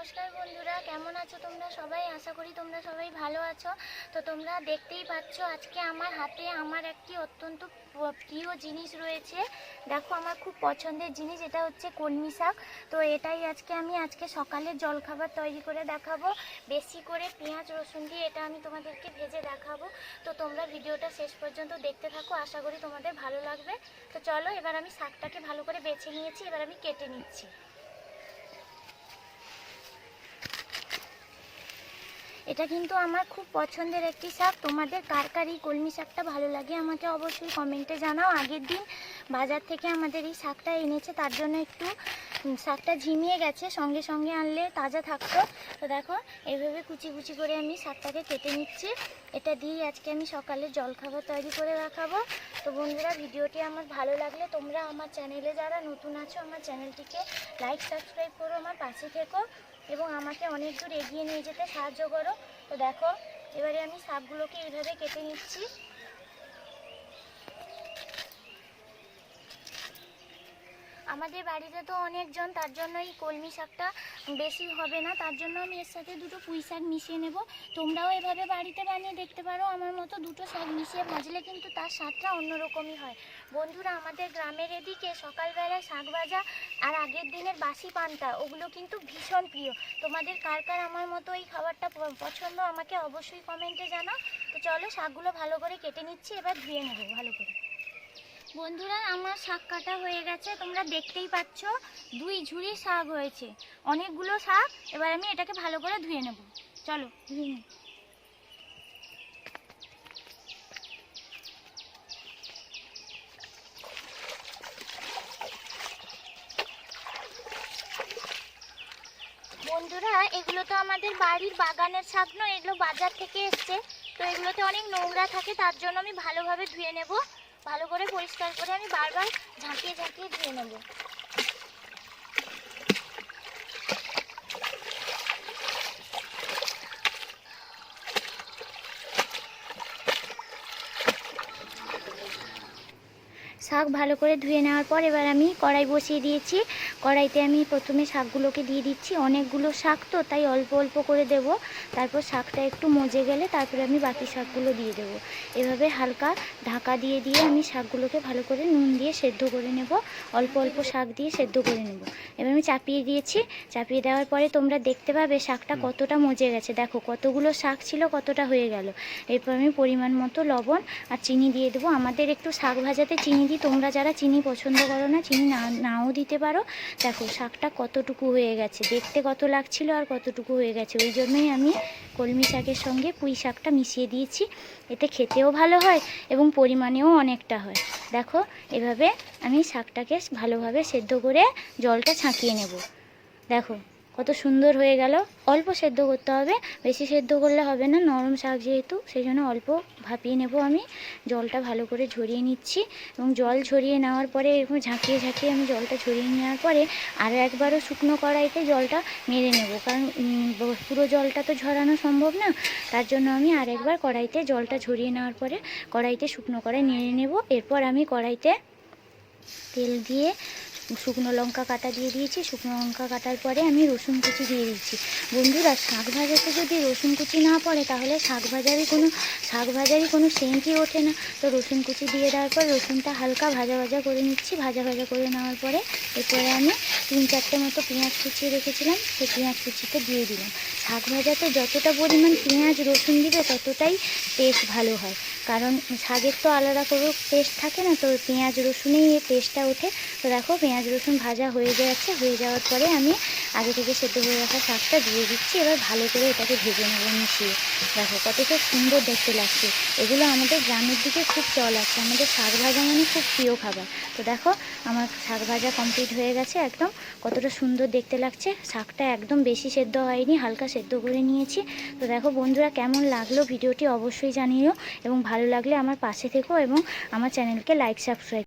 নমস্কার বন্ধুরা, কেমন আছো তোমরা সবাই? আশা করি তোমরা সবাই ভালো আছো। তো তোমরা দেখতেই পাচ্ছ, আজকে আমার হাতে আমার একটি অত্যন্ত প্রিয় জিনিস রয়েছে। দেখো, আমার খুব পছন্দের জিনিস, এটা হচ্ছে কলমি শাক। তো এটাই আজকে আমি আজকে সকালে জলখাবার তৈরি করে দেখাবো। বেশি করে পেঁয়াজ, রসুন দিয়ে এটা আমি তোমাদেরকে ভেজে দেখাবো। তো তোমরা ভিডিওটা শেষ পর্যন্ত দেখতে থাকো, আশা করি তোমাদের ভালো লাগবে। তো চলো, এবার আমি শাকটাকে ভালো করে বেছে নিয়েছি, এবার আমি কেটে নিচ্ছি। এটা কিন্তু আমার খুব পছন্দের একটি শাক। তোমাদের কার কার এই কলমি শাকটা ভালো লাগে আমাকে অবশ্যই কমেন্টে জানাও। আগের দিন বাজার থেকে আমাদের এই শাকটা এনেছে, তার জন্য একটু শাকটা ঝিমিয়ে গেছে, সঙ্গে সঙ্গে আনলে তাজা থাকতো। তো দেখো, এভাবে কুচি কুচি করে আমি শাকটাকে কেটে নিচ্ছি। এটা দিয়েই আজকে আমি সকালে জলখাবার তৈরি করে রাখাবো তো বন্ধুরা, ভিডিওটি আমার ভালো লাগলে তোমরা আমার চ্যানেলে যারা নতুন আছো, আমার চ্যানেলটিকে লাইক, সাবস্ক্রাইব করো আমার পাশে থেকো। এবং আমাকে অনেক দূর এগিয়ে নিয়ে যেতে সাহায্য করো। তো দেখো, এবারে আমি সাপগুলোকে এইভাবে কেটে নিচ্ছি। আমাদের বাড়িতে তো অনেকজন, তার জন্য এই কলমি শাকটা বেশি হবে না। তার জন্য আমি এর সাথে দুটো পুঁই শাক মিশিয়ে নেব। তোমরাও এভাবে বাড়িতে বানিয়ে দেখতে পারো, আমার মতো দুটো শাক মিশিয়ে ভাজলে কিন্তু তার স্বাদটা অন্যরকমই হয়। বন্ধুরা, আমাদের গ্রামের এদিকে সকালবেলায় শাক ভাজা আর আগের দিনের বাসি পান্তা, ওগুলো কিন্তু ভীষণ প্রিয়। তোমাদের কার কার আমার মতো এই খাবারটা পছন্দ আমাকে অবশ্যই কমেন্টে জানাও। তো চলো শাকগুলো ভালো করে কেটে নিচ্ছি, এবার ধুয়ে নেব ভালো করে। বন্ধুরা, আমার শাক কাটা হয়ে গেছে। তোমরা দেখতেই পাচ্ছ, দুই ঝুড়ি শাক হয়েছে। অনেকগুলো শাক, এবার আমি এটাকে ভালো করে ধুয়ে নেব। চলো, ধুয়ে বন্ধুরা, এগুলো তো আমাদের বাড়ির বাগানের শাক নয়, এগুলো বাজার থেকে এসছে। তো এগুলোতে অনেক নোংরা থাকে, তার জন্য আমি ভালোভাবে ধুয়ে নেব। ভালো করে পরিষ্কার করে আমি বারবার ঝাঁকিয়ে ঝাঁকিয়ে ধুয়ে নেব। শাক ভালো করে ধুয়ে নেওয়ার পর এবার আমি কড়াই বসিয়ে দিয়েছি। কড়াইতে আমি প্রথমে শাকগুলোকে দিয়ে দিচ্ছি। অনেকগুলো শাক তো তাই অল্প অল্প করে দেব। তারপর শাকটা একটু মজে গেলে তারপরে আমি বাকি শাকগুলো দিয়ে দেবো। এভাবে হালকা ঢাকা দিয়ে দিয়ে আমি শাকগুলোকে ভালো করে নুন দিয়ে সেদ্ধ করে নেব। অল্প অল্প শাক দিয়ে সেদ্ধ করে নেব। এবার আমি চাপিয়ে দিয়েছি। চাপিয়ে দেওয়ার পরে তোমরা দেখতে পাবে শাকটা কতটা মজে গেছে। দেখো কতগুলো শাক ছিল কতটা হয়ে গেল। এরপর আমি পরিমাণ মতো লবণ আর চিনি দিয়ে দেবো। আমাদের একটু শাক ভাজাতে চিনি দিই তোমরা যারা চিনি পছন্দ করো না, চিনি না, নাও দিতে পারো। দেখো, শাকটা কতটুকু হয়ে গেছে। দেখতে কত লাগছিল আর কতটুকু হয়ে গেছে। ওই জন্যই আমি কলমি শাকের সঙ্গে পুঁই শাকটা মিশিয়ে দিয়েছি। এতে খেতেও ভালো হয় এবং পরিমাণেও অনেকটা হয়। দেখো, এভাবে আমি শাকটাকে ভালোভাবে সেদ্ধ করে জলটা ছাঁকিয়ে নেব। দেখো কত সুন্দর হয়ে গেল। অল্প সেদ্ধ করতে হবে, বেশি সেদ্ধ করলে হবে না, নরম শাক যেহেতু সেই জন্য অল্প ভাপিয়ে নেব আমি। জলটা ভালো করে ঝরিয়ে নিচ্ছি এবং জল ঝরিয়ে নেওয়ার পরে এরকম ঝাঁকিয়ে ঝাঁকিয়ে আমি জলটা ঝরিয়ে নেওয়ার পরে আরও একবারও শুকনো কড়াইতে জলটা মেরে নেব। কারণ পুরো জলটা তো ঝরানো সম্ভব না, তার জন্য আমি আরেকবার কড়াইতে জলটা ঝরিয়ে নেওয়ার পরে কড়াইতে শুকনো কড়াই নেড়ে নেব। এরপর আমি কড়াইতে তেল দিয়ে শুকনো লঙ্কা কাটা দিয়ে দিয়েছি। শুকনো লঙ্কা কাটার পরে আমি রসুন কুচি দিয়ে দিচ্ছি। বন্ধুরা, শাক ভাজাতে যদি রসুন কুচি না পড়ে, তাহলে শাক ভাজারই কোনো, শাক ভাজারই কোনো সেন্টই ওঠে না। তো রসুন কুচি দিয়ে দেওয়ার পর রসুনটা হালকা ভাজা ভাজা করে নিচ্ছি। ভাজা ভাজা করে নেওয়ার পরে এরপরে আমি তিন চারটে মতো পেঁয়াজ কুচিয়ে রেখেছিলাম। সেই পেঁয়াজ কুচিতে দিয়ে দিলাম। শাক ভাজাতে যতটা পরিমাণ পেঁয়াজ, রসুন দিবে, ততটাই টেস্ট ভালো হয়। কারণ শাকের তো আলাদা করে টেস্ট থাকে না, তো পেঁয়াজ, রসুনেই এই টেস্টটা ওঠে। তো দেখো, পেঁয়াজ রসুন ভাজা হয়ে যাচ্ছে, হয়ে যাওয়ার পরে আমি আগে থেকে সেদ্ধ হয়ে রাখা শাকটা দিয়ে দিচ্ছি। এবার ভালো করে এটাকে ভেজে নেব মিশিয়ে। দেখো কতটা সুন্দর দেখতে লাগছে। এগুলো আমাদের গ্রামের দিকে খুব চল আছে। আমাদের শাক ভাজা মানে খুব প্রিয় খাবার। তো দেখো, আমার শাক ভাজা কমপ্লিট হয়ে গেছে। একদম কতটা সুন্দর দেখতে লাগছে। শাকটা একদম বেশি সেদ্ধ হয়নি, হালকা সেদ্ধ করে নিয়েছি। তো দেখো বন্ধুরা, কেমন লাগল ভিডিওটি অবশ্যই জানিও। এবং ভালো লাগলে আমার পাশে থেকো এবং আমার চ্যানেলকে লাইক সাবস্ক্রাইব